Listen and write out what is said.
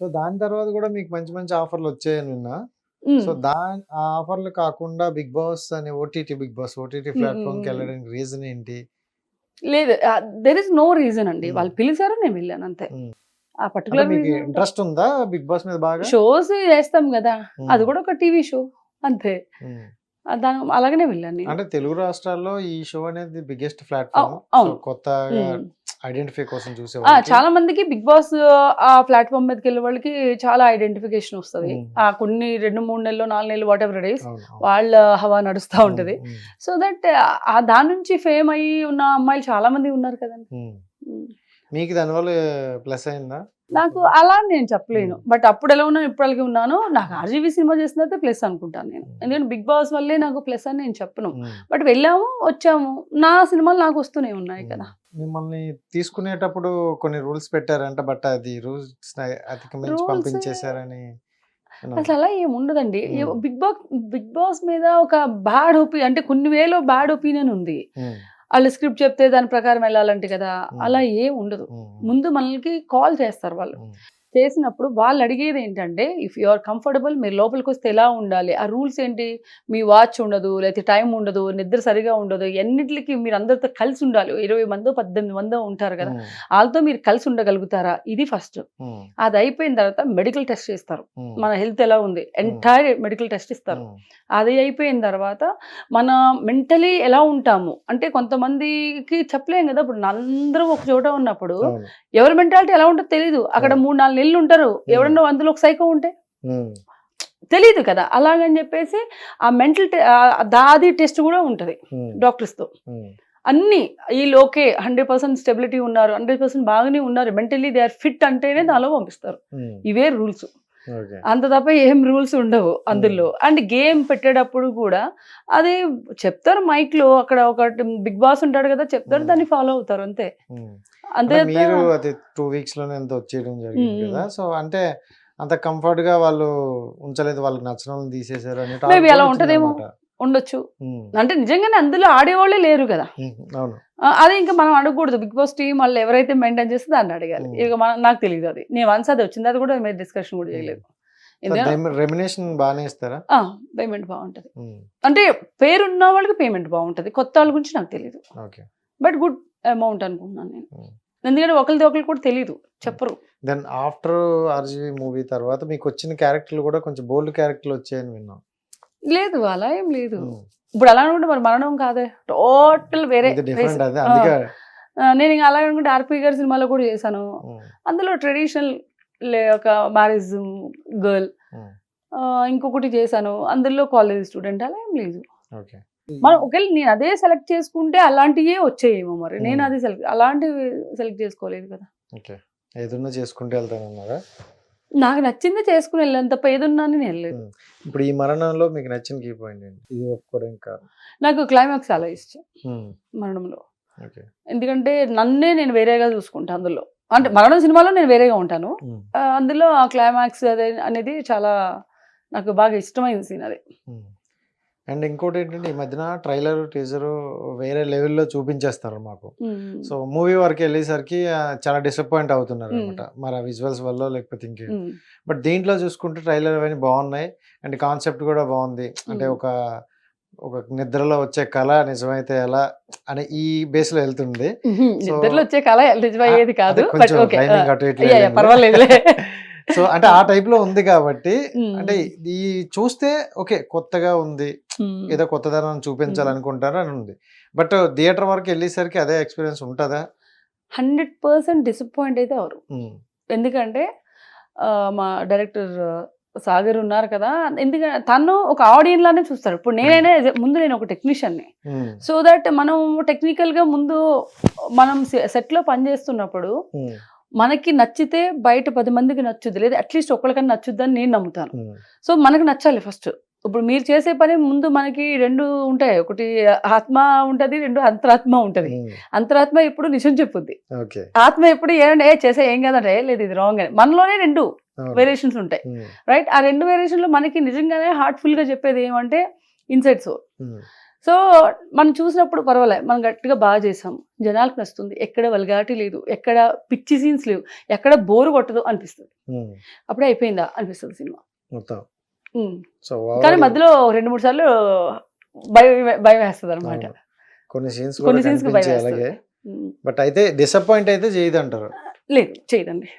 So దాని తర్వాత కూడా మీకు మంచి మంచి ఆఫర్లు వచ్చాయని విన్నా. సో దాని ఆ ఆఫర్లు కాకుండా బిగ్ బాస్ అనే ఓటీటీ బిగ్ బాస్ ఓటీటీ ప్లాట్ఫామ్కి. వెళ్ళడానికి రీజన్ ఏంటి లేదు దెర్ ఇస్ నో రీజన్ అండి. వాళ్ళు పిలిచారు నేను వెళ్ళాను అంతే. ఆ పర్టికులర్ ఇంట్రెస్ట్ ఉందా బిగ్ బాస్ మీద బాగా షోస్ చేస్తాం కదా. అది కూడా ఒక టీవీ షో అంతే దాని అలాగనే వెళ్ళాను అంటే తెలుగు రాష్ట్రాల్లో ఈ షో అనేది బిగ్గెస్ట్ ప్లాట్ఫామ్ మ్మ్. ఐడెంటిఫై కోసం చూసే. చాలా మందికి బిగ్ బాస్ ఆ ప్లాట్ఫామ్ మీదకి వెళ్ళే వాళ్ళకి చాలా ఐడెంటిఫికేషన్ వస్తుంది. ఆ కొన్ని రెండు మూడు నెలలు నాలుగు నెలలు వాట్ ఎవర్ డేస్. వాళ్ళ హవా నడుస్తూ ఉంటది. సో దట్ ఆ దాని నుంచి ఫేమ్ అయ్యి ఉన్న అమ్మాయిలు చాలా మంది ఉన్నారు కదండి. మీకు దానివల్ల ప్లస్ అయిందా నాకు అలా నేను చెప్పలేను. బట్ అప్పుడు ఎలా ఉన్నాను ఇప్పుడు అలాగే ఉన్నాను నాకు ఆర్జీవీ సినిమా చేసినైతే ప్లస్ అనుకుంటాను నేను. ఎందుకంటే బిగ్ బాస్ వల్లే నాకు ప్లస్ అని నేను చెప్పను. బట్ వెళ్ళాము వచ్చాము నా సినిమాలు నాకు వస్తూనే ఉన్నాయి కదా మిమ్మల్ని తీసుకునేటప్పుడు కొన్ని రూల్స్ పెట్టారంట బట్ అది రూల్స్ అతిక్రమించి పంపించేశారని. అసలు అలా ఏమి ఉండదండి మ్మ్. బిగ్ బాస్ బిగ్ బాస్ మీద ఒక బ్యాడ్ ఒపీ అంటే కొన్ని వేలో బ్యాడ్ ఒపీనియన్ ఉంది. వాళ్ళు స్క్రిప్ట్ చెప్తే దాని ప్రకారం వెళ్ళాలంటే కదా. అలా ఏం ఉండదు. ముందు మనకి కాల్ చేస్తారు వాళ్ళు. చేసినప్పుడు వాళ్ళు అడిగేది ఏంటంటే ఇఫ్ యు ఆర్ కంఫర్టబుల్ మీరు లోపలికి వస్తే ఎలా ఉండాలి ఆ రూల్స్ ఏంటి మీ వాచ్ ఉండదు లేకపోతే టైం ఉండదు నిద్ర సరిగా ఉండదు ఎన్నిటికి మీరు అందరితో కలిసి ఉండాలి ఇరవై మందో పద్దెనిమిది మందో ఉంటారు కదా. వాళ్ళతో మీరు కలిసి ఉండగలుగుతారా ఇది ఫస్ట్. అది అయిపోయిన తర్వాత మెడికల్ టెస్ట్ చేస్తారు. మన హెల్త్ ఎలా ఉంది ఎంటైర్ మెడికల్ టెస్ట్ ఇస్తారు. అది అయిపోయిన తర్వాత మన మెంటలీ ఎలా ఉంటాము అంటే కొంతమందికి చెప్పలేం కదా ఇప్పుడు అందరూ ఒక చోట ఉన్నప్పుడు. ఎవరి మెంటాలిటీ ఎలా ఉంటుందో తెలియదు అక్కడ. మూడు నాలుగు నెలలు ఉంటారు ఎవరన్నా అందులో ఒక సైకో ఉంటే. తెలియదు కదా. అలాగని చెప్పేసి ఆ మెంటల్ దాది టెస్ట్ కూడా ఉంటుంది. డాక్టర్స్తో. అన్ని వీళ్ళు ఓకే హండ్రెడ్ పర్సెంట్ స్టెబిలిటీ ఉన్నారు హండ్రెడ్ పర్సెంట్ బాగానే ఉన్నారు. మెంటలీ దే ఆర్ ఫిట్ అంటేనే దానిలో పంపిస్తారు. ఇవే రూల్స్. అంత తప్ప ఏం రూల్స్ ఉండవు అందులో అండ్ గేమ్ పెట్టేటప్పుడు కూడా అది చెప్తారు మైక్లో అక్కడ ఒక బిగ్ బాస్ ఉంటాడు కదా చెప్తారు Hmm. దాన్ని ఫాలో అవుతారు అంతే మ్మ్. అంతే మీరు అది టూ వీక్స్లోనే ఎంత వచ్చేయడం జరిగింది. కదా సో అంటే అంత కంఫర్ట్గా వాళ్ళు ఉంచలేదు వాళ్ళకి నచ్చిన వాళ్ళని తీసేశారు అని అలా ఉంటదేమో. ఉండొచ్చు. అంటే నిజంగానే అందులో ఆడేవాళ్ళే లేరు కదా. అదే ఇంకా మనం అడగకూడదు. బిగ్ బాస్ టీం వాళ్ళు ఎవరైతే మెయింటైన్ చేస్తే దాన్ని అడగాలి. ఇక మనం నాకు తెలియదు అది. నేను వన్స్ అది వచ్చింది అది కూడా మీరు డిస్కషన్ కూడా చేయలేదు. రెమినేషన్ బాగానే ఇస్తారా? పేమెంట్ బాగుంటది. అంటే పేరున్న వాళ్ళకి పేమెంట్ బాగుంటది. కొత్త వాళ్ళ గురించి నాకు తెలియదు ఓకే. బట్ గుడ్ అమౌంట్ అనుకుంటున్నాను నేను. ఎందుకంటే ఒకరిది ఒకరికి కూడా తెలియదు చెప్పరు. దెన్ ఆఫ్టర్ ఆర్జీవీ మూవీ తర్వాత మీకు వచ్చిన క్యారెక్టర్లు కూడా కొంచెం బోల్డ్ క్యారెక్టర్లు వచ్చాయని విన్నాం. లేదు అలా ఏం లేదు. ఇప్పుడు అలా అనుకుంటే మరి మరణం కాదే. టోటల్ వేరే నేను ఇంకా అలా అనుకుంటే ఆర్పి గారి సినిమాలో కూడా చేశాను. అందులో ట్రెడిషనల్ ఒక మ్యారేజ్ గర్ల్. ఇంకొకటి చేశాను. అందులో కాలేజ్ స్టూడెంట్ అలా ఏం లేదు. మనం ఒకవేళ నేను అదే సెలెక్ట్ చేసుకుంటే అలాంటివే వచ్చాయేమో మరి. నేను. అది సెలెక్ట్ అలాంటివి సెలెక్ట్ చేసుకోలేదు కదా. ఏదన్నా చేసుకుంటూ వెళ్తానన్నారా? నాకు నచ్చింది చేసుకుని ఏదున్నా అని నేను వెళ్ళలేదు. ఇప్పుడు ఈ మరణంలో మీకు నచ్చిన కీ పాయింట్ ఏంటి? ఇది ఒప్పుకోవడం కాదు నాకు క్లైమాక్స్ చాలా ఇష్టం. మరణంలో. ఎందుకంటే నన్నే నేను వేరేగా చూసుకుంటాను అందులో. అంటే మరణం సినిమాలో నేను వేరేగా ఉంటాను. అందులో ఆ క్లైమాక్స్ అదే అనేది చాలా నాకు బాగా ఇష్టమైన సీన్ అది. అండ్ ఇంకోటి ఏంటంటే ఈ మధ్యన ట్రైలర్ టీజర్ వేరే లెవెల్లో చూపించేస్తారు మాకు. సో మూవీ వరకు వెళ్ళేసరికి చాలా డిసప్పాయింట్ అవుతున్నారు అనమాట. మరి ఆ విజువల్స్ వల్ల లేకపోతే ఇంకే. బట్ దీంట్లో చూసుకుంటే ట్రైలర్ అవన్నీ బాగున్నాయి. అండ్ కాన్సెప్ట్ కూడా బాగుంది. అంటే. ఒక ఒక నిద్రలో వచ్చే కళ నిజమైతే ఎలా అనే ఈ బేస్లో వెళ్తుంది నిద్రలో వచ్చే కళ నిజమయ్యేది కాదు. పర్వాలేదులే. సో అంటే ఆ టైప్లో ఉంది కాబట్టి అంటే ఈ చూస్తే ఓకే కొత్తగా ఉంది. ఏదో కొత్తదనం చూపించాలనుకుంటారు అని ఉంది. బట్ థియేటర్ వరకు వెళ్ళేసరికి అదే ఎక్స్పీరియన్స్ ఉంటుందా? హండ్రెడ్ పర్సెంట్ డిసప్పాయింట్ అయితే అవరు. ఉమ్, ఎందుకంటే మా డైరెక్టర్ సాగర్ ఉన్నారు కదా ఎందుకంటే తను ఒక ఆడియన్ లానే చూస్తారు. ఇప్పుడు నేనైనా ముందు నేను ఒక టెక్నీషియన్ని. సో దట్ మనం టెక్నికల్గా ముందు మనం సెట్లో పనిచేస్తున్నప్పుడు మనకి నచ్చితే బయట పది మందికి నచ్చుద్ది లేదా అట్లీస్ట్ ఒక్కరికన్నా నచ్చుద్దని నేను నమ్ముతాను. సో మనకు నచ్చాలి ఫస్ట్. ఇప్పుడు మీరు చేసే పని ముందు మనకి రెండు ఉంటాయి. ఒకటి ఆత్మ ఉంటది రెండు అంతరాత్మ ఉంటది. అంతరాత్మ ఎప్పుడు నిజం చెప్పుద్ది. ఆత్మ ఎప్పుడు ఏమంటే చేసే ఏం కదంటే "ఏ, లేదు ఇది రాంగ్ అని. మనలోనే రెండు. వేరియేషన్స్ ఉంటాయి. రైట్ ఆ రెండు వేరియేషన్లో మనకి నిజంగానే హార్ట్ఫుల్గా చెప్పేది ఏమంటే ఇన్సైడ్ సోల్ సో మనం చూసినప్పుడు పర్వాలే మనం గట్టిగా బాగా చేసాం. జనాలకు నచ్చుతుంది. ఎక్కడ వల్గాటి లేదు. ఎక్కడ పిచ్చి సీన్స్ లేవు. ఎక్కడ బోరు కొట్టదు అనిపిస్తుంది. అప్పుడే అయిపోయిందా అనిపిస్తుంది సినిమా. సో కానీ మధ్యలో రెండు మూడు సార్లు భయం భయం వేస్తుంది అనమాట కొన్ని సీన్స్ కొన్ని భయం అలాగే. బట్ అయితే డిసప్పాయింట్ అయితే చేయదు అంటారు లేదు చేయదండి.